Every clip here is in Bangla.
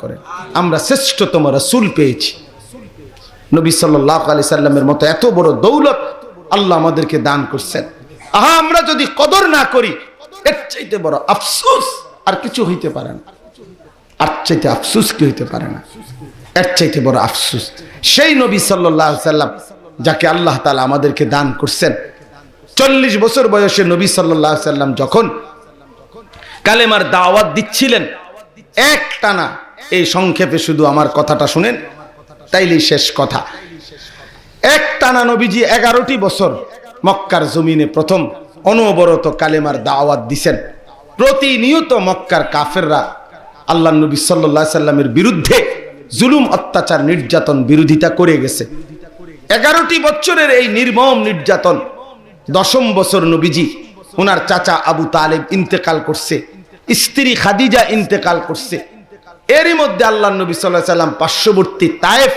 করেন আমরা শ্রেষ্ঠতম রসুল পেয়েছি। নবী সাল্লাহ আলি সাল্লামের মতো এত বড় দৌলত আল্লাহ আমাদেরকে দান করছেন। আহা, আমরা যদি কদর না করি, এর চাইতে বড় আফসোস আর কিছু হইতে পারে না। আর চাইতে আফসোস কি হইতে পারে না? এর চাইতে বড় আফসোস। সেই নবী সাল্লাহ সাল্লাম যাকে আল্লাহ তালা আমাদেরকে দান করছেন, চল্লিশ বছর বয়সে নবী সাল্লাহ সাল্লাম যখন কালেমার দাওয়াত দিচ্ছিলেন, এক টানা এই সংক্ষেপে শুধু আমার কথাটা শুনেন, তাইলেই শেষ কথা। এক টানা নবীজি এগারোটি বছর মক্কার জমিনে প্রথম অনবরত কালেমার দাওয়াত দিছেন। প্রতিনিয়ত মক্কার কাফেররা আল্লাহ নবী সাল্লাহ সাল্লামের বিরুদ্ধে জুলুম, অত্যাচার, নির্যাতন বিরোধিতা করে গেছে। এগারোটি বছরের এই নির্মম নির্যাতন, দশম বছর নবীজি ওনার চাচা আবু তালেব ইন্তেকাল করছে, স্ত্রী খাদিজা ইন্তেকাল করছে। এরই মধ্যে আল্লাহ নবী সাল্লাহ সাল্লাম পার্শ্ববর্তী তায়েফ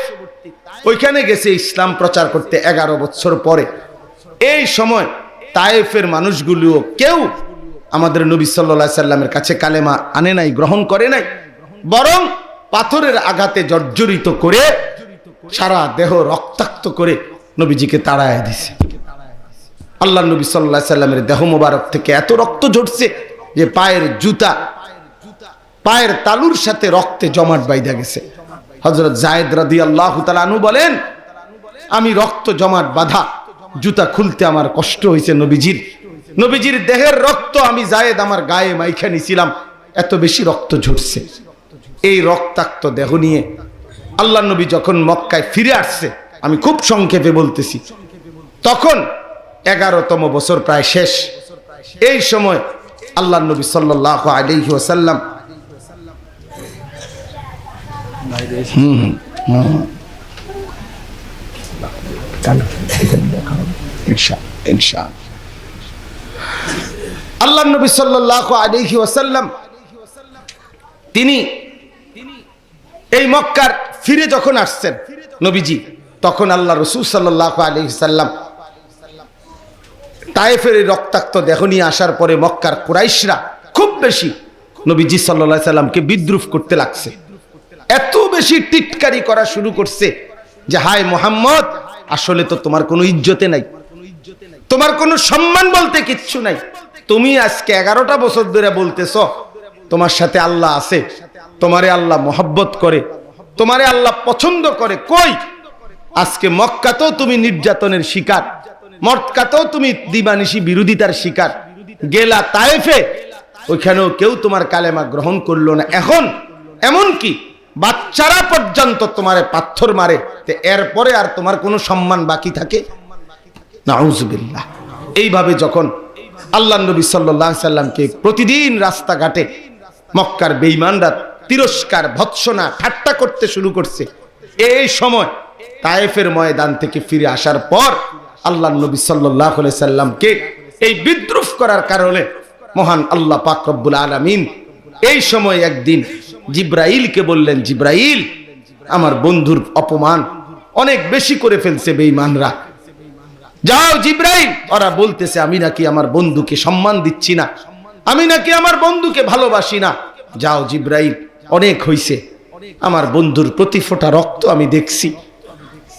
ওইখানে গেছে ইসলাম প্রচার করতে এগারো বছর পরে। এই সময় তায়েফের মানুষগুলিও কেউ আমাদের নবী সাল্লা সাল্লামের কাছে কালেমা আনে নাই, গ্রহণ করে নাই, বরং পাথরের আঘাতে জর্জরিত করে সারা দেহ রক্তাক্ত করে নবীজিকে তাড়ায় দিছে। আল্লাহ নবী সাল্লাহ সাল্লামের দেহ মোবারক থেকে এত রক্ত ঝরছে যে পায়ের জুতা পায়ের তালুর সাথে রক্তে জমাট বাইদা গেছে। হজরত জায়দ রাদি আল্লাহ আনু বলেন, আমি রক্ত জমাট বাঁধা, জুতা খুলতে আমার কষ্ট হয়েছে নবীজির। নবীজির দেহের রক্ত আমি জায়েদ আমার গায়ে মাইখা নিছিলাম, এত বেশি রক্ত ঝরছে। এই রক্তাক্ত দেহ নিয়ে আল্লাহ নবী যখন মক্কায় ফিরে আসছে, আমি খুব সংক্ষেপে বলতেছি। তখন এগারোতম বছর প্রায় শেষ। এই সময় আল্লাহ নবী সাল্লাহ আলহি ওসাল্লাম আল্লাহ নবী সাল্লাহ আলহি ওসাল্লাম তিনি এই মক্কার ফিরে যখন আসছেন, নবীজি, তখন আল্লাহ রসুল সাল্লাহ আলহি সাল্লাম তায়েফের এই রক্তাক্ত দেহ নিয়ে আসার পরে মক্কার কুরাইশরা খুব বেশি নবীজি সাল্লা সাল্লামকে বিদ্রুপ করতে লাগছে। এত বেশি টিটকারি করা শুরু করছে যে, হায় মোহাম্মদ, আসলে তো তোমার কোনো ইজ্জতে নাই। তোমার কোনো সম্মান বলতে কিচ্ছু নাই। তুমি আজকে এগারোটা বছর ধরে বলতেছ, তোমার সাথে আল্লাহ আছে, তোমারে আল্লাহ মোহব্বত করে, তোমারে আল্লাহ পছন্দ করে, কই? আজকে মক্কাতেও তুমি নির্যাতনের শিকার মটকাতেও তুমি দিবানিশি বিরোধিতার শিকার। গেলা তায়েফে, ওইখানেও কেউ তোমার কালেমা গ্রহণ করল না। এখন এমন কি? বাচ্চারা পর্যন্ত তোমারে পাথর মারে এরপরে আর তোমার কোনো সম্মান বাকি থাকে? নাউজুবিল্লাহ। এইভাবে যখন আল্লাহ নবী সাল্লাহ সাল্লামকে প্রতিদিন রাস্তাঘাটে মক্কার বেইমানরা তিরস্কার, ভৎসনা, ঠাট্টা করতে শুরু করছে, এই সময় তায়েফের ময়দান থেকে ফিরে আসার পর আল্লাহ নবী সাল্লাহ সাল্লামকে এই বিদ্রুপ করার কারণে মহান আল্লাহ পাক রব্বুল আলমিন এই সময় একদিন জিব্রাইলকে বললেন, জিব্রাইল, আমার বন্ধুর অপমান অনেক বেশি করে ফেলছে বেঈমানরা। যাও জিব্রাইল, ওরা বলতেছে, আমি নাকি আমার বন্ধুকে সম্মান দিচ্ছি না। আমি নাকি আমার বন্ধুকে ভালোবাসি না। যাও জিব্রাইল, অনেক হইছে। আমার বন্ধুর প্রতি ফোঁটা রক্ত আমি দেখছি।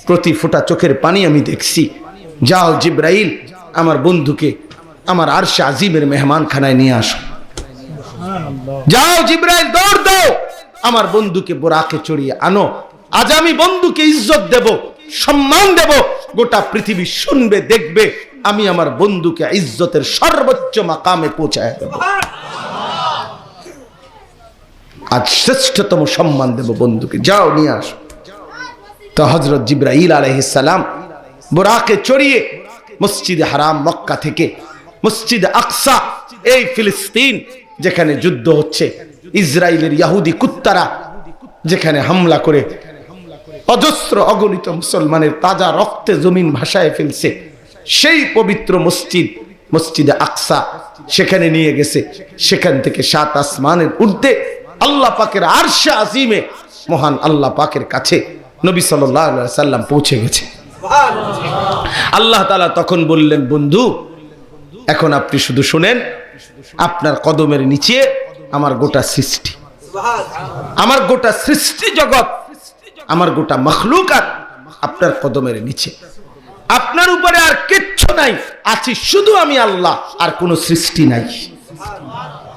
প্রতি ফোঁটা চোখের পানি আমি দেখছি। যাও জিব্রাইল, আমার বন্ধুকে আমার আরশে আজিমের মেহমান খানায় নিয়ে আসো। যাও জিব্রাইল দৌড় দাও। আমার বন্ধুকে বোরাকে চড়িয়ে আনো। আজ আমি বন্ধুকে ইজ্জত দেব সম্মান দেব। গোটা পৃথিবী শুনবে দেখবে। আমি আমার বন্ধুকে ইজ্জতের সর্বোচ্চ মাকামে পৌঁছায় দেব। আজ শ্রেষ্ঠতম সম্মান দেব বন্ধুকে। যাও নিয়ে আসো। তো হজরত জিব্রাইল আলহিসাম বোরাকে চড়িয়ে মসজিদে হারাম মক্কা থেকে মসজিদ আকসা এই ফিলিস্তিন যেখানে যুদ্ধ হচ্ছে ইসরায়েলের ইয়াহুদি কুত্তারা যেখানে হামলা করে, অজস্র অগণিত মুসলমানের তাজা রক্তে জমিন ভাসায় ফেলছে, সেই পবিত্র মসজিদ, মসজিদে আকসা সেখানে নিয়ে গেছে, সেখান থেকে সাত আসমানের ঊর্ধ্বে আল্লাহ পাকের আরশে আজিমে মহান আল্লাহ পাকের কাছে নবী সাল্লাহ সাল্লাম পৌঁছে গেছে। আল্লাহ তালা তখন বললেন, বন্ধু, এখন আপনি শুধু শুনেন আপনার কদমের নিচে আমার গোটা সৃষ্টি। আমার গোটা সৃষ্টি জগৎ, আমার গোটা মখলুকাত আপনার কদমের নিচে। আপনার উপরে আর কিচ্ছু নাই, আছি শুধু আমি আল্লাহ, আর কোনো সৃষ্টি নাই।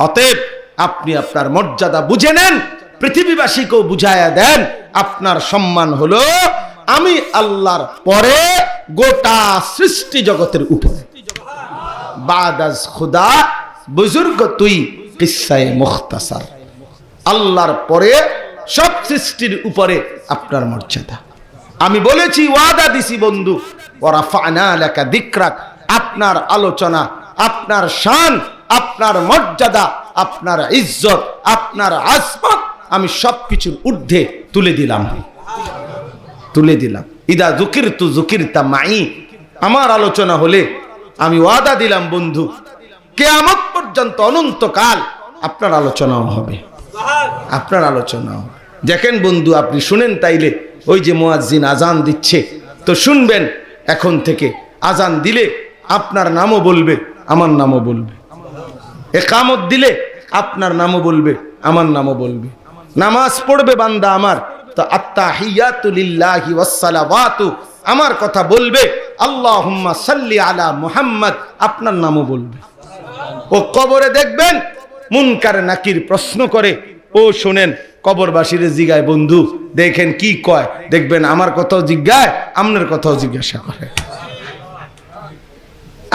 অতএব আপনি আপনার মর্যাদা বুঝে নেন, পৃথিবীবাসীকেও বুঝাইয়া দেন, আপনার সম্মান হলো আমি আল্লাহর পরে গোটা সৃষ্টি জগতের উপরে। বাদাজ খুদা বুজুর্গ তুই কিসায় মুখতাসার। আল্লাহর পরে সব সৃষ্টির উপরে আপনার মর্যাদা। আমি বলেছি, ওয়াদা দিছি বন্ধু ওরা ফানা লেখা দিকরাক। আপনার আলোচনা, আপনার শান, আপনার মর্যাদা, আপনার ইজ্জত, আপনার আসমত আমি সবকিছুর ঊর্ধ্বে তুলে দিলাম। তুলে দিলাম। ইদা জুকির তু জুকির তা মাই আমার আলোচনা হলে আমি ওয়াদা দিলাম বন্ধু কেয়ামত পর্যন্ত অনন্তকাল আপনার আলোচনাও হবে। আপনার আলোচনাও দেখেন বন্ধু, আপনি শুনেন তাইলে, ওই যে মোয়াজ্জিন আজান দিচ্ছে, তো শুনবেন, এখন থেকে আজান দিলে আপনার নামও বলবে, আমার নামও বলবে। একামত দিলে আপনার নামও বলবে, আমার নামও বলবে। নামাজ পড়বে বান্দা আমার, তো আত্তাহিয়াতুলিল্লাহি ওয়াসসালাওয়াতু, আমার কথা বলবে, আল্লাহুম্মা সাল্লি আলা মুহাম্মদ, আপনার নামও বলবে। ও কবরে দেখবেন মুনকার নাকির প্রশ্ন করে, ও শোনেন কবরবাসীর জিগায়, বন্ধু, দেখেন কি কয়, দেখবেন আমার কথাও জিজ্ঞায় আপনার কথাও জিজ্ঞাসা করে।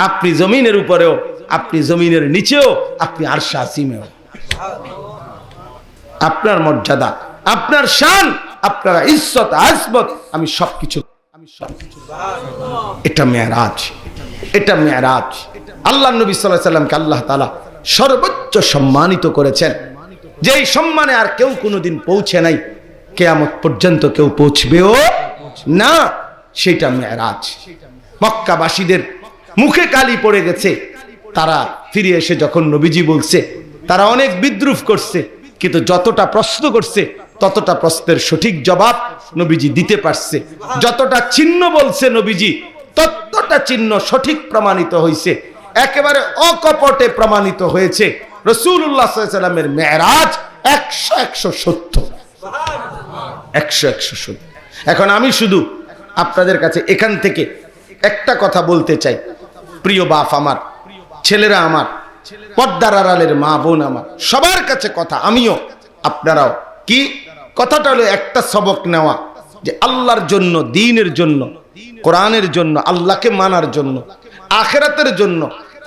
আপনি জমিনের উপরেও, আপনি জমিনের নিচেও, আপনি আরশা আসিমেও। আপনার মর্যাদা, আপনার শান, আপনার ইজ্জত, আজমত, আমি সবকিছু আমি সবকিছু এটা মেয়ারাজ এটা মেয়ারাজ। আল্লাহ নবী সাল্লাহ সাল্লামকে আল্লাহ তালা সর্বোচ্চ সম্মানিত করেছেন। যেই সম্মানে আর কেউ কোনোদিন পৌঁছে নাই, কেয়ামত পর্যন্ত কেউ পৌঁছবেও না, সেটা মেয়ারাজ মক্কাবাসীদের মুখে কালি পড়ে গেছে, তারা ফিরে এসে যখন নবীজি বলছে, তারা অনেক বিদ্রুপ করছে, কিন্তু যতটা প্রশ্ন করছে, ততটা প্রশ্নের সঠিক জবাব নবীজি দিতে পারছে। যতটা চিহ্ন বলছে নবীজি, ততটা চিহ্ন সঠিক প্রমাণিত হয়েছে একেবারে অকপটে প্রমাণিত হয়েছে। রসুল্লাহ সাল্লামের মেয়েরাজ একশো একশো সত্য একশো একশো সত্য এখন আমি শুধু আপনাদের কাছে এখান থেকে একটা কথা বলতে চাই। প্রিয় বাপ আমার, ছেলেরা আমার পদ্মার আড়ালের মা বোন আমার, সবার কাছে কথা, আমিও, আপনারাও। কি? কথাটা হলো একটা সবক নেওয়া, যে আল্লাহর জন্য, দিনের জন্য, কোরআনের জন্য, আল্লাহকে মানার জন্য আখেরাতের জন্য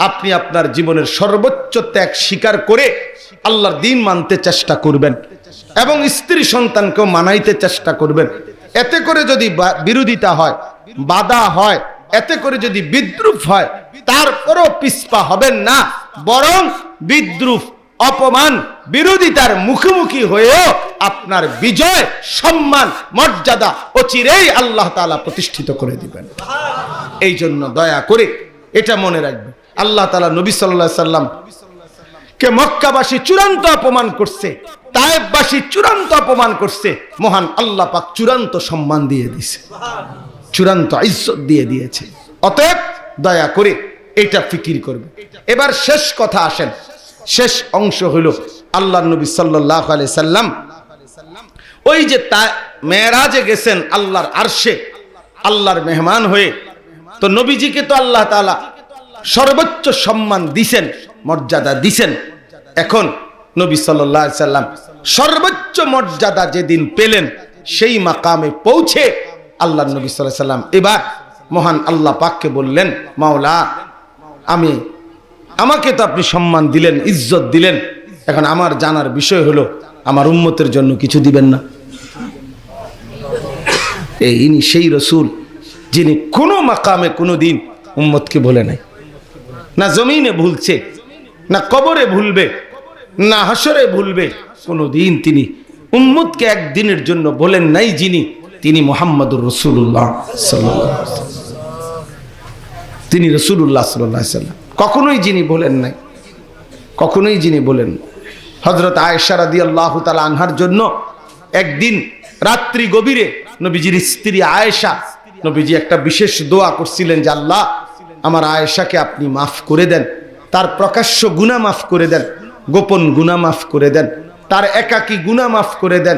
আপনি আপনার জীবনের সর্বোচ্চ ত্যাগ স্বীকার করে আল্লাহর দিন মানতে চেষ্টা করবেন এবং স্ত্রী সন্তানকেও মানাইতে চেষ্টা করবেন। এতে করে যদি বিরোধিতা হয়, বাধা হয়, এতে করে যদি বিদ্রুপ হয়, তারপরও পিসপা হবেন না, বরং বিদ্রুপ, অপমান, বিরোধিতার মুখোমুখি হয়েও আপনার বিজয়, সম্মান, মর্যাদা অচিরেই আল্লাহ তাআলা প্রতিষ্ঠিত করে দিবেন। এই জন্য দয়া করে এটা মনে রাখবে। আল্লাহ তাআলা নবী সাল্লাল্লাহু সাল্লাম কে মক্কাবাসী চূড়ান্ত অপমান করছে, তায়েববাসী চূড়ান্ত অপমান করছে, মহান আল্লাহ পাক চূড়ান্ত সম্মান দিয়ে দিছে চূড়ান্ত ইজ্জত দিয়ে দিয়েছে। অতএব দয়া করে এটা ফিকির করবে। এবার শেষ কথা আসেন, শেষ অংশ হইল আল্লাহ নবী সাল্লাহ আলি সাল্লাম ওই যে তা মেয়েরাজে গেছেন আল্লাহর আরশে, আল্লাহর মেহমান হয়ে, তো নবীজিকে তো আল্লাহ তাআলা সর্বোচ্চ সম্মান দিছেন, মর্যাদা দিছেন। এখন নবী সাল্লাহ সাল্লাম সর্বোচ্চ মর্যাদা যেদিন পেলেন, সেই মাকামে পৌঁছে আল্লাহ নবী সাল্লাহ সাল্লাম এবার মহান আল্লাহ পাককে বললেন, মাওলা, আমি, আমাকে তো আপনি সম্মান দিলেন, ইজ্জত দিলেন। এখন আমার জানার বিষয় হলো, আমার উম্মতের জন্য কিছু দিবেন না। এই ইনি সেই রসুল, যিনি কোনো মাকামে কোনো দিন উম্মতকে বলে নাই। না জমিনে ভুলছে, না কবরে ভুলবে, না হাসরে ভুলবে। কোনো দিন তিনি উম্মতকে একদিনের জন্য বলেন নাই যিনি, তিনি মোহাম্মদুর রসুল্লাহ তিনি রসুল্লাহ সাল্লাহ সাল্লাম কখনোই যিনি বলেন নাই, কখনোই যিনি বলেন হজরত আয়েশারা দিয়ে আল্লাহ তালা আনহার জন্য একদিন রাত্রি গভীরে নবীজির স্ত্রী আয়েশা, নবীজি একটা বিশেষ দোয়া করছিলেন যে আল্লাহ আমার আয়েশাকে আপনি মাফ করে দেন। তার প্রকাশ্য গুণা মাফ করে দেন। গোপন গুণা মাফ করে দেন। তার একাকি গুণা মাফ করে দেন।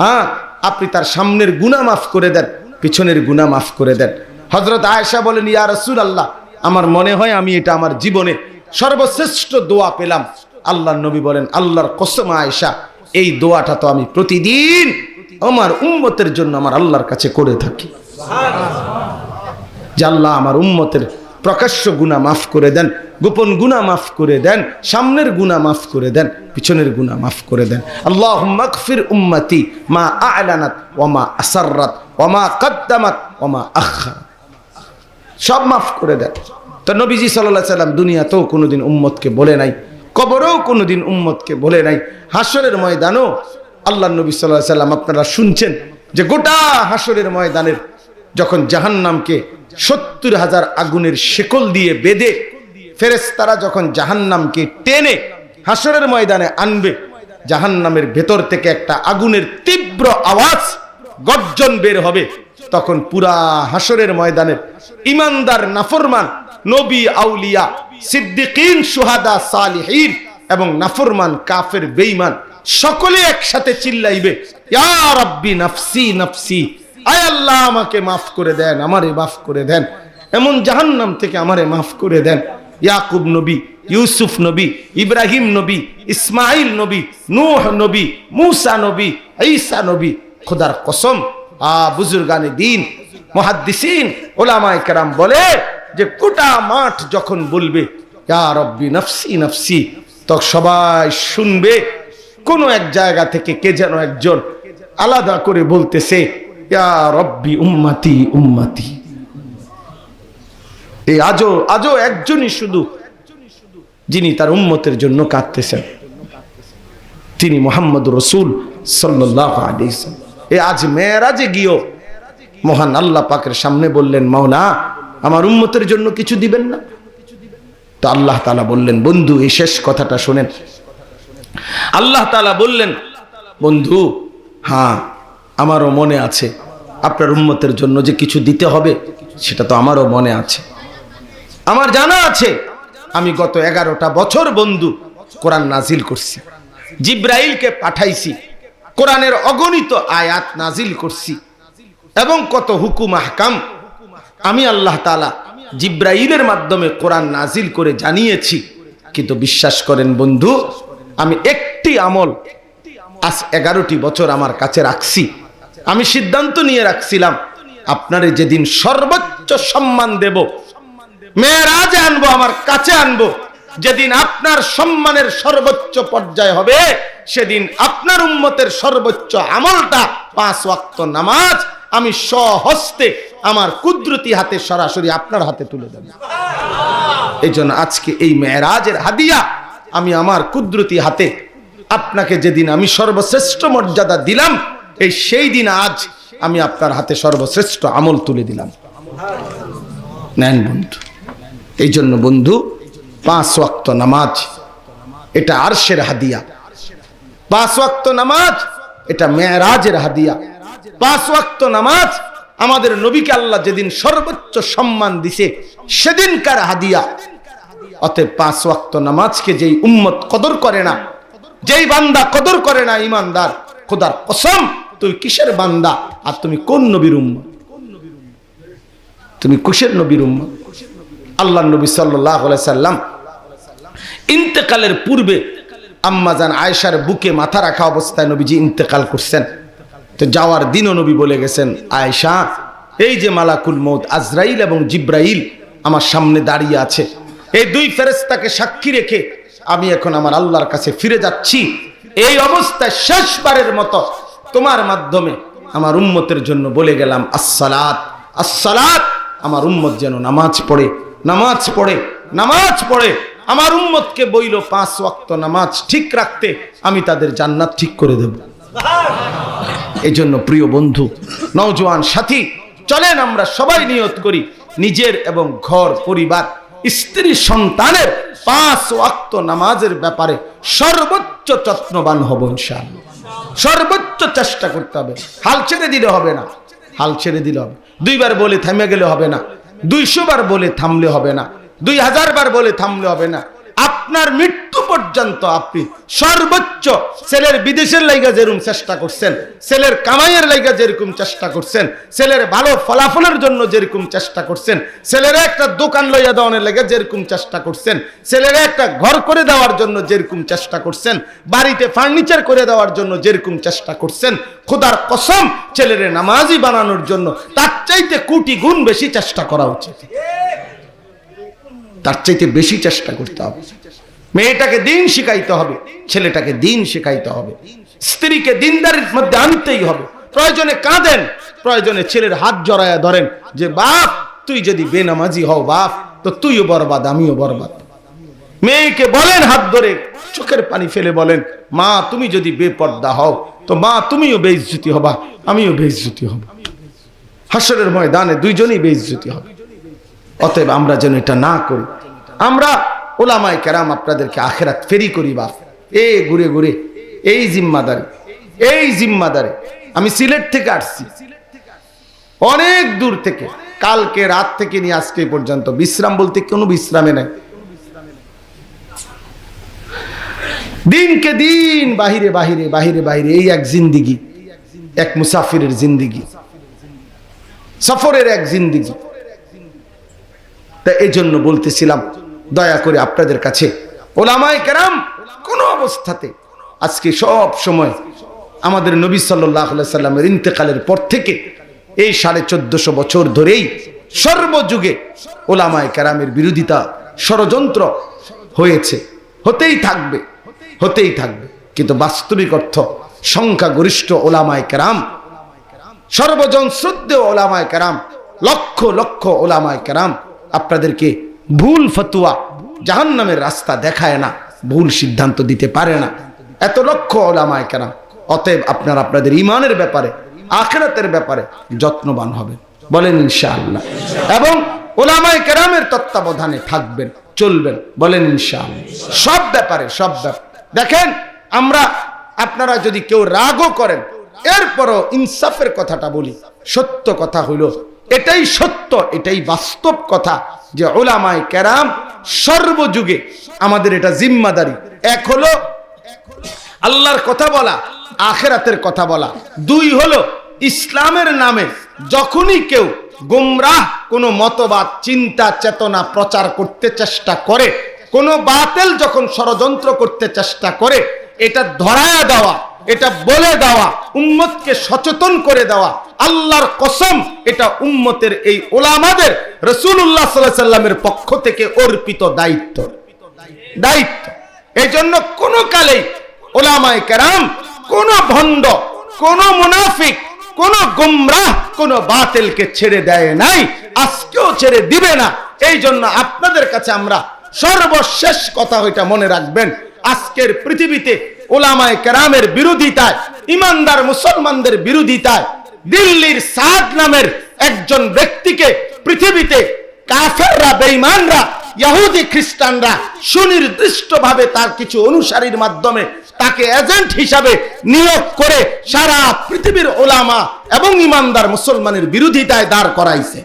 হ্যাঁ আপনি তার সামনের গুণা মাফ করে দেন। পিছনের গুণা মাফ করে দেন। হজরত আয়েশা বলেন, ইয়া রসুল আল্লাহ আমার মনে হয় আমি এটা আমার জীবনে সর্বশ্রেষ্ঠ দোয়া পেলাম। আল্লাহর নবী বলেন, আল্লাহর কসম আয়েশা, এই দোয়াটা তো আমি প্রতিদিন আমার উম্মতের জন্য আমার আল্লাহর কাছে করে থাকি। যে আল্লাহ আমার উম্মতের প্রকাশ্য গুণা মাফ করে দেন, গোপন গুণা মাফ করে দেন, সামনের গুণা মাফ করে দেন, পিছনের গুণা মাফ করে দেন। আল্লাহ মাকফির উম্মতি মা আলানাত ওমা আসাররাত ওমা কদ্দামাত ওমা আখার সব মাফ করে দেন। তো নবীজি সাল্লাহ সাল্লাম দুনিয়াতেও কোনোদিন উম্মতকে বলে নাই, কবরেও কোনোদিন উম্মতকে বলে নাই। হাসরের ময়দানও আল্লাহ নবী সাল্লাহ সাল্লাম আপনারা শুনছেন যে গোটা হাসরের ময়দানের যখন জাহান্নামকে সত্তর হাজার আগুনের শেকল দিয়ে বেঁধে ফেরেস্তারা যখন জাহান্নামকে টেনে হাসরের ময়দানে আনবে, জাহান্নামের ভেতর থেকে একটা আগুনের তীব্র আওয়াজ, গর্জন বের হবে। তখন পুরা হাসরের ময়দানের ইমানদার, নাফরমান নবী, আউলিয়া, সিদ্দিকিন, সুহাদা, সালিহিন এবং নাফরমান, কাফের, বেঈমান সকলে একসাথে চিল্লাইবে, ইয়া রাব্বি নাফসি নাফসি। আয় আল্লাহ, আমাকে মাফ করে দেন, আমারে মাফ করে দেন। এমন জাহান্নাম থেকে আমারে মাফ করে দেন। ইয়াকুব নবী, ইউসুফ নবী, ইব্রাহিম নবী, ইসমাইল নবী, নূহ নবী, মুসা নবী, ঈসা নবী। খোদার কসম, আ বুজুর্গানে দিন, মহাদ্দিসিন ওলামায়ে কেরাম বলে যে গোটা মাঠ যখন বলবে, ইয়া রব্বি নফসি নফসি, তখন সবাই শুনবে। কোন এক জায়গা থেকে কে যেন একজন আলাদা করে বলতেছে রব্বি উম্মাতি উম্মাতি। এই আজও আজও একজনই শুধু যিনি তার উম্মতের জন্য কাঁদতেছেন। তিনি মোহাম্মদ রসুল সাল্লাহ এ আজ মেয়েরাজে গিয়েও মহান আল্লাহ পাকের সামনে বললেন, মাওলা, আমার উম্মতের জন্য কিছু দিবেন না? তো আল্লাহ তালা বললেন, বন্ধু, এই শেষ কথাটা শোনেন। আল্লাহ তালা বললেন, বন্ধু হ্যাঁ আমারও মনে আছে আপনার উন্মতের জন্য যে কিছু দিতে হবে, সেটা তো আমারও মনে আছে। আমার জানা আছে, আমি গত এগারোটা বছর বন্ধু কোরআন নাজিল করছি, জিব্রাইলকে পাঠাইছি, কোরআনের অগণিত আয়াত নাজিল করছি, এবং কত হুকুম আহকাম আমি আল্লাহ তালা জিব্রাইলের মাধ্যমে কোরআন নাজিল করে জানিয়েছি। কিন্তু বিশ্বাস করেন বন্ধু, আমি একটি আমল আজ এগারোটি বছর আমার কাছে রাখছি। আমি সিদ্ধান্ত নিয়ে রাখছিলাম, আপনারে যেদিন সর্বোচ্চ সম্মান দেব, মেয়েরাজে আনব, আমার কাছে আনব, যেদিন আপনার সম্মানের সর্বোচ্চ পর্যায় হবে, সেদিন আপনার উম্মতের সর্বোচ্চ আমলটা পাঁচ ওয়াক্ত নামাজ আমি স্বহস্তে আমার কুদরতি হাতে সরাসরি আপনার হাতে তুলে দেব। এই জন্য আজকে এই মেয়েরাজের হাদিয়া আমি আমার কুদরতি হাতে আপনাকে যেদিন আমি সর্বশ্রেষ্ঠ মর্যাদা দিলাম এই সেই দিন আজ আমি আপনার হাতে সর্বশ্রেষ্ঠ আমল তুলে দিলাম। নেন বন্ধু। এই জন্য বন্ধু, পাঁচ ওয়াক্ত নামাজ, এটা আরশের হাদিয়া। পাঁচ ওয়াক্ত নামাজ, এটা মেয়েরাজের হাদিয়া। পাঁচ ওয়াক্ত নামাজ, আমাদের নবীকে আল্লাহ যেদিন সর্বোচ্চ সম্মান দিছে, সেদিনকার হাদিয়া। অতএব পাঁচ ওয়াক্ত নামাজকে যেই উম্মত কদর করে না, যেই বান্দা কদর করে না, ইমানদার, খোদার কসম তুই কিসের বান্দা? আর তুমি কোন নবীর উম্মত? তুমি কুশের নবীর উম্মত? আল্লাহ নবী সাল্লাহ সাল্লাম ইন্তেকালের পূর্বে আম্মাজান আয়েশার বুকে মাথা রাখা অবস্থায় নবীজি ইন্তেকাল করছেন। তো যাওয়ার দিনও নবী বলে গেছেন, আয়েশা, এই যে মালাকুল মৌত আজরাইল এবং জিব্রাইল আমার সামনে দাঁড়িয়ে আছে। এই দুই ফেরেস্তাকে সাক্ষী রেখে আমি এখন আমার আল্লাহর কাছে ফিরে যাচ্ছি। এই অবস্থায় শেষবারের মতো তোমার মাধ্যমে আমার উম্মতের জন্য বলে গেলাম, আসসালাত আসসালাত, আমার উম্মত যেন নামাজ পড়ে নামাজ পড়ে নামাজ পড়ে, আমার উম্মতকে বইল পাঁচ ওয়াক্ত নামাজ ঠিক রাখতে আমি তাদের জান্নাত ঠিক করে দেব। এই জন্য প্রিয় বন্ধু, নওজোয়ান সাথী, চলেন আমরা সবাই নিয়ত করি, নিজের এবং ঘর, পরিবার, স্ত্রী, সন্তানের পাঁচ ওয়াক্ত নামাজের ব্যাপারে সর্বোচ্চ যত্নবান হব ইনশাআল্লাহ। সর্বোচ্চ চেষ্টা করতে হবে। হাল ছেড়ে দিলে হবে না। হাল ছেড়ে দিলে হবে। দুইবার বলে থেমে গেলে হবে না। দুইশো বার বলে থামলে হবে না। দুই হাজার বার বলে থামলে হবে না। আপনার মৃত্যু পর্যন্ত আপনি সর্বোচ্চ ছেলের বিদেশের লাইগা যেরকম চেষ্টা করছেন, ছেলের কামাইয়ের লাইগা যেরকম চেষ্টা করছেন, ছেলের ভালো ফলাফলের জন্য যেরকম চেষ্টা করছেন, ছেলের একটা দোকান লইয়া দেওয়ানোর লাইগা যেরকম চেষ্টা করছেন, ছেলের একটা ঘর করে দেওয়ার জন্য যেরকম চেষ্টা করছেন, বাড়িতে ফার্নিচার করে দেওয়ার জন্য যেরকম চেষ্টা করছেন, খোদার কসম ছেলের নামাজি বানানোর জন্য তার চাইতে কোটি গুণ বেশি চেষ্টা করা উচিত। তার চাইতে বেশি চেষ্টা করতে হবে। মেয়েটাকে দিন শিখাইতে হবে, ছেলেটাকে দিন শিখাইতে হবে। স্ত্রীকে দিনদারির মধ্যে আনতেই হবে। প্রয়োজনে কাঁদেন, প্রয়োজনে ছেলের হাত জড়ায়া ধরেন যে, বাপ, তুই যদি বেনামাজি হও, বাপ, তো তুইও বরবাদ, আমিও বরবাদ। মেয়েকে বলেন হাত ধরে, চোখের পানি ফেলে বলেন, মা, তুমি যদি বেপর্দা হও, তো মা, তুমিও বেইজ্জতি হবা, আমিও বেইজ্জতি হব। হাসরের ময়দানে দুইজনই বেইজ্জতি হবে। অতএব আমরা যেন এটা না করি। আমরা ওলামায় কেরাম আপনাদেরকে আখেরাত ফেরি করি বা এ ঘুরে ঘুরে, এই জিম্মাদারি এই জিম্মাদারি। আমি সিলেট থেকে আসছি। অনেক দূর থেকে, কালকে রাত থেকে নিয়ে আজকে পর্যন্ত। বিশ্রাম বলতে কোনো বিশ্রামে নাই। দিনকে দিন, বাহিরে বাহিরে বাহিরে বাহিরে, এই এক জিন্দিগি, এক মুসাফিরের জিন্দিগি। সফরের এক জিন্দিগি। তা এই জন্য বলতেছিলাম, দয়া করে আপনাদের কাছে, ওলামায় কেরাম, কোন অবস্থাতে আজকে সব সময় আমাদের নবী সাল্লাহ সাল্লামের ইন্তেকালের পর থেকে এই সাড়ে চোদ্দশো বছর ধরেই সর্বযুগে ওলামায় কেরামের বিরোধিতা ষড়যন্ত্র হয়েছে। হতেই থাকবে হতেই থাকবে। কিন্তু বাস্তবিক অর্থ, সংখ্যাগরিষ্ঠ ওলামায় কেরাম, সর্বজন শ্রদ্ধেয় ওলামায় কেরাম, লক্ষ লক্ষ ওলামায় কেরাম আপনাদেরকে ভুল ফতুয়া জাহান নামের রাস্তা দেখায় না, ভুল সিদ্ধান্ত দিতে পারে না। এত লক্ষ ওলামায় কেরাম, অতএব আপনার আপনাদের ইমানের ব্যাপারে, আখেরাতের ব্যাপারে যত্নবান হবেন। বলেন ইনশাআল্লাহ। এবং ওলামায় কেরামের তত্ত্বাবধানে থাকবেন, চলবেন। বলেন ইনশাআল্লাহ। সব ব্যাপারে সব ব্যাপারে। দেখেন, আমরা আপনারা যদি কেউ রাগও করেন, এরপরও ইনসাফের কথাটা বলি। সত্য কথা হইল এটাই সত্য, এটাই বাস্তব কথা যে ওলামায় কেরাম সর্বযুগে আমাদের এটা জিম্মাদারি। এক হলো আল্লাহর কথা বলা, আখেরাতের কথা বলা। দুই হলো ইসলামের নামে যখনই কেউ গুমরাহ, কোনো মতবাদ, চিন্তা, চেতনা প্রচার করতে চেষ্টা করে, কোনো বাতেল যখন ষড়যন্ত্র করতে চেষ্টা করে, এটা ধরায়া দেওয়া এটা বলে দেওয়া, উম্মতকে সচেতন করে দেওয়া, আল্লাহর কসম, এটা উম্মতের এই ওলামাদের রসুল্লাহ সাল্লাহ সাল্লামের পক্ষ থেকে অর্পিত দায়িত্ব। দায়িত্ব। এই জন্য কোনো কালেই ওলামায় কেরাম, কোন ভণ্ড, কোন মুনাফিক, কোন গুমরাহ, কোন বাতিলকে ছেড়ে দেয় নাই, আজকেও ছেড়ে দিবে না। এই জন্য আপনাদের কাছে আমরা সর্বশেষ কথা ওইটা মনে রাখবেন। আজকের পৃথিবীতে ওলামায় কেরামের বিরোধিতায়, ইমানদার মুসলমানদের বিরোধিতায় দিল্লির সাদ নামের একজন ব্যক্তিকে পৃথিবীতে কাফেররা, বেঈমানরা ইহুদি খ্রিস্টানরা সুনির্দিষ্টভাবে তার কিছু অনুসারীর মাধ্যমে তাকে এজেন্ট হিসাবে নিয়োগ করে সারা পৃথিবীর ওলামা এবং ইমানদার মুসলমানের বিরোধিতায় দাঁড় করাইছে।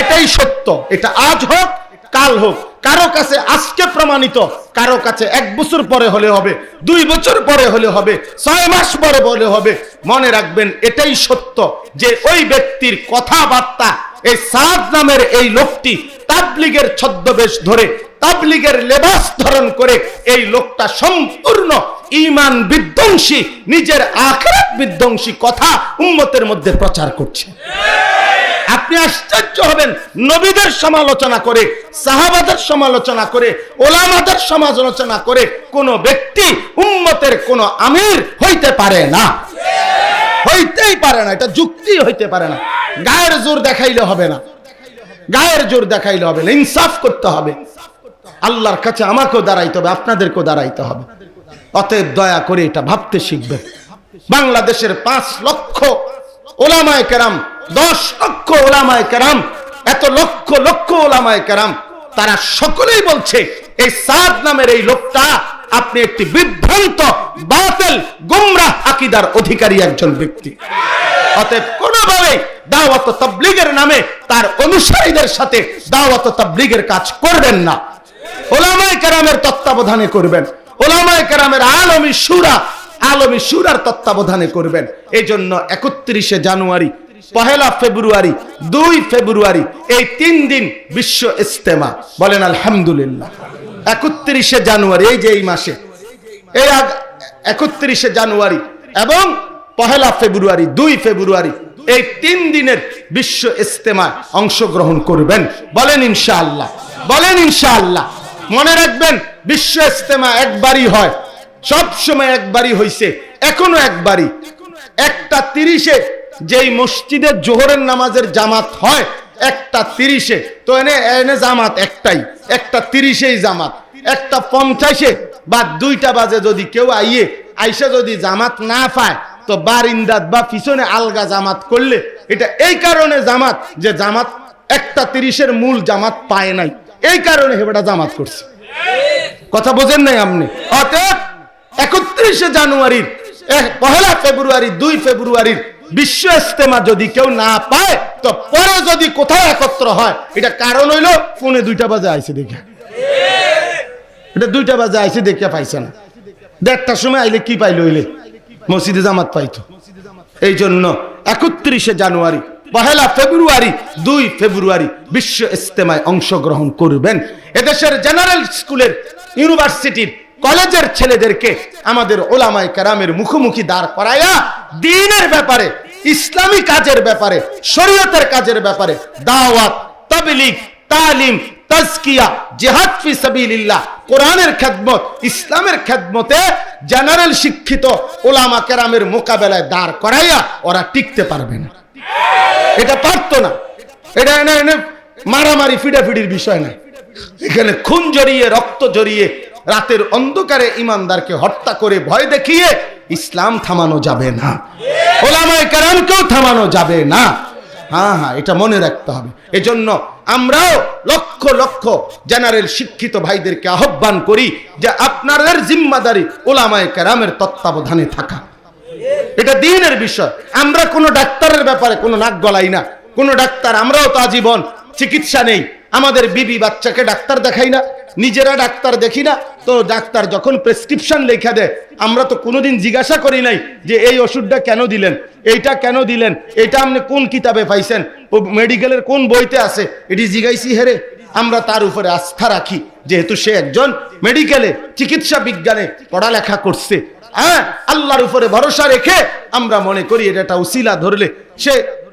এটাই সত্য। এটা আজ হোক কাল হোক, কারও কাছে আজকে প্রমাণিত, কারও কাছে এক বছর পরে হলে হবে, দুই বছর পরে হলে হবে, ছয় মাস পরে বলে হবে। মনে রাখবেন, এটাই সত্য যে ওই ব্যক্তির কথাবার্তা, এই সাদ নামের এই লোকটি তাবলিগের ছদ্মবেশ ধরে, তাবলিগের লেবাস ধারণ করে এই লোকটা সম্পূর্ণ ইমান বিধ্বংসী, নিজের আখরাত বিধ্বংসী কথা উম্মতের মধ্যে প্রচার করছে। আপনি আশ্চর্য হবেন। নবীদের সমালোচনা করে, সাহাবাদের সমালোচনা করে, ওলামাদের সমালোচনা করে কোন ব্যক্তি উম্মতের কোন আমির হইতে পারে না। হইতেই পারে না, এটা যুক্তি হইতে পারে না। গায়ের জোর দেখাইলে হবে না। গায়ের জোর দেখাইলে হবে না, ইনসাফ করতে হবে। আল্লাহর কাছে আমাকেও দাঁড়াইতে হবে, আপনাদেরকেও দাঁড়াইতে হবে। অতএব দয়া করে এটা ভাবতে শিখবেন। বাংলাদেশের পাঁচ লক্ষ ওলামায় কেরাম দশ লক্ষ ওলামায় কেরাম, এত লক্ষ লক্ষ ওলামায় কেরাম, তারা সকলেই বলছে, এই সাদ নামের এই লোকটা আপনি একটি বিভ্রান্ত, বাতিল, গুমরাহ আকিদার অধিকারী একজন ব্যক্তি। অতএব কোনোভাবে দাওয়াত তাবলিগের নামে তার অনুসারীদের সাথে দাওয়াত তাবলিগের কাজ করবেন না। ওলামায়ে কেরামের তত্ত্বাবধানে করবেন। ওলামায়ে কেরামের আলমী সুরা, আলমী সুরার তত্ত্বাবধানে করবেন। এই জন্য একত্রিশে জানুয়ারি পহেলা ফেব্রুয়ারি, দুই ফেব্রুয়ারি, এই তিন দিন বিশ্ব ইস্তেমা। বলেন আলহামদুলিল্লাহ। একত্রিশে জানুয়ারি, এই যে এই মাসে। এই একত্রিশে জানুয়ারি এবং পহেলা ফেব্রুয়ারি, দুই ফেব্রুয়ারি, এই তিন দিনের বিশ্ব ইস্তেমায় অংশগ্রহণ করবেন। বলেন ইনশাআল্লাহ। বলেন ইনশাআল্লাহ। মনে রাখবেন, বিশ্ব ইস্তেমা একবারই হয়। সব সময় একবারই হইছে, এখনও একবারই। একটা তিরিশে যেই মসজিদের জোহরের নামাজের জামাত হয়, একটা তিরিশে। তো এনে এনে জামাত একটাই, একটা তিরিশেই জামাত। একটা পঞ্চাশে, বা দুইটা বাজে যদি কেউ আইয়ে, আইসে যদি জামাত না পায়, তো বারিন্দাত বা পিছনে আলগা জামাত করলে, এটা এই কারণে জামাত যে জামাত একটা তিরিশের মূল জামাত পায় নাই। এই কারণে হেবেটা জামাত করছে। কথা বোঝেন নাই আপনি? অতএব একত্রিশে জানুয়ারির পহেলা ফেব্রুয়ারি, দুই ফেব্রুয়ারির বিশ্ব ইস্তেমা যদি কেউ না পায়, তো পরে যদি কোথাও একত্র হয়, এটা কারণ হইল ফোনে দুইটা বাজে আইসে দেখে। এটা দুইটা বাজে আইসে দেখে পাইছে না। দেড়টার সময় আইলে কি পাইলো হইলে? মসজিদে জামাত পাইতো। এই জন্য একত্রিশে জানুয়ারি, পহেলা ফেব্রুয়ারি, দুই ফেব্রুয়ারি বিশ্ব ইস্তেমায় অংশগ্রহণ করবেন। এদেশের জেনারেল স্কুলের, ইউনিভার্সিটির কলেজের ছেলেদেরকে আমাদের ওলামায় কারামের মুখোমুখি দাঁড় করাইয়া দিনের ব্যাপারে, ইসলামী কাজের ব্যাপারে, শরীয়তের কাজের ব্যাপারে দাওয়াত, তাবলিগ, তালিম, তাজকিয়া, জিহাদ ফি সাবিলিল্লাহ, কোরআনের খেদমত, ইসলামের খেদমতে জেনারেল শিক্ষিত ওলামা কেরামের মোকাবেলায় দাঁড় করাইয়া ওরা টিকতে পারবে না। এটা পারতো না। এটা এনে এনে মারামারি, ফিডাফিডির বিষয় না। এখানে খুন জড়িয়ে, রক্ত জড়িয়ে রাতের অন্ধকারে ইমানদারকে হত্যা করে ভয় দেখিয়ে ইসলাম থামানো যাবে না। ওলামায়ে কেরামকেও থামানো যাবে না। হ্যাঁ হ্যাঁ এটা মনে রাখতে হবে। এজন্য আমরাও লক্ষ লক্ষ জেনারেল শিক্ষিত ভাইদেরকে আহ্বান করি যে আপনাদের জিম্মাদারি ওলামায়ে কেরামের তত্ত্বাবধানে থাকা। এটা দিনের বিষয়। আমরা কোনো ডাক্তারের ব্যাপারে কোনো নাক গলাই না। কোনো ডাক্তার, আমরাও তো আজীবন চিকিৎসা নেই। আমাদের বিবি বাচ্চাকে ডাক্তার দেখাই না, নিজেরা ডাক্তার দেখি না, তো ডাক্তার যখন প্রেসক্রিপশন লেখা দেয়, আমরা তো কোনোদিন জিজ্ঞাসা করি নাই যে এই ওষুধটা কেন দিলেন, এইটা কেন দিলেন, এটা আপনি কোন কিতাবে পাইছেন, ও মেডিকেলের কোন বইতে আছে, এটি জিগাইছি হেরে, আমরা তার উপরে আস্থা রাখি, যেহেতু সে একজন মেডিকেলে চিকিৎসা বিজ্ঞানে পড়ালেখা করছে। হ্যাঁ আল্লাহর উপরে ভরসা রেখে আমরা মনে করি এটা একটা উসিলা ধরলে, সে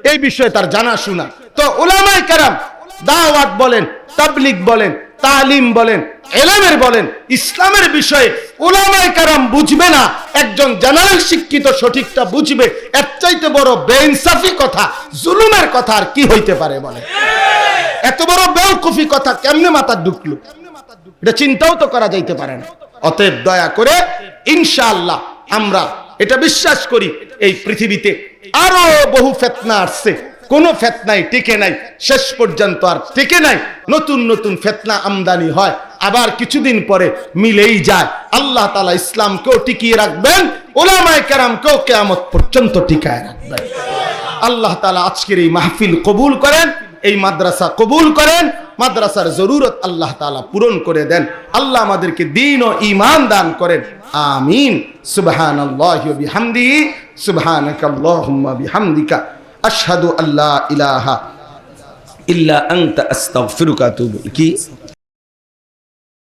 এই বিষয়ে তার জানা শোনা তো ওলামাই কারাম দাওয়াত বলেন, তাবলিগ বলেন, তালিম বলেন, এলেমের বলেন, ইসলামের বিষয়ে ওলামাই কারাম বুঝবে না, একজন জেনারেল শিক্ষিত সঠিকটা বুঝবে, এর চাইতে বড় বেইনসাফি কথা, জুলুমের কথা আর কি হইতে পারে বলে এত বড় বেউকুফি কথা কেমনে মাথা ঢুকলো? এটা চিন্তাও তো করা যাইতে পারে না। অতএব দয়া করে ইনশাআল্লাহ আমরা এটা বিশ্বাস করি, এই পৃথিবীতে আরও বহু ফেতনা আসছে। কোনো ফেতনাই টিকে নাই। শেষ পর্যন্ত আর টিকে নাই। নতুন নতুন ফেতনা আমদানি হয়। আবার কিছুদিন পরে মিলেই যায়। আল্লাহ তালা ইসলামকেও টিকিয়ে রাখবেন। ওলামায় কেরামকেও কেয়ামত পর্যন্ত টিকায় রাখবেন। আল্লাহ তালা আজকের এই মাহফিল কবুল করেন, এই মাদ্রাসা কবুল করেন। মাদ্রাসার জরুরত আল্লাহ তালা পূরণ করে দেন। আল্লাহ আমাদেরকে দিন ও ইমান দান করেন। আমিন। সুবহান আল্লাহ বিহামদি সুবহানাক আল্লাহুম্মা বিহামদিকা। আশহাদু আল্লাহ ইলাহা ইল্লা আনতা আস্তাগফিরুকা আতুবু কি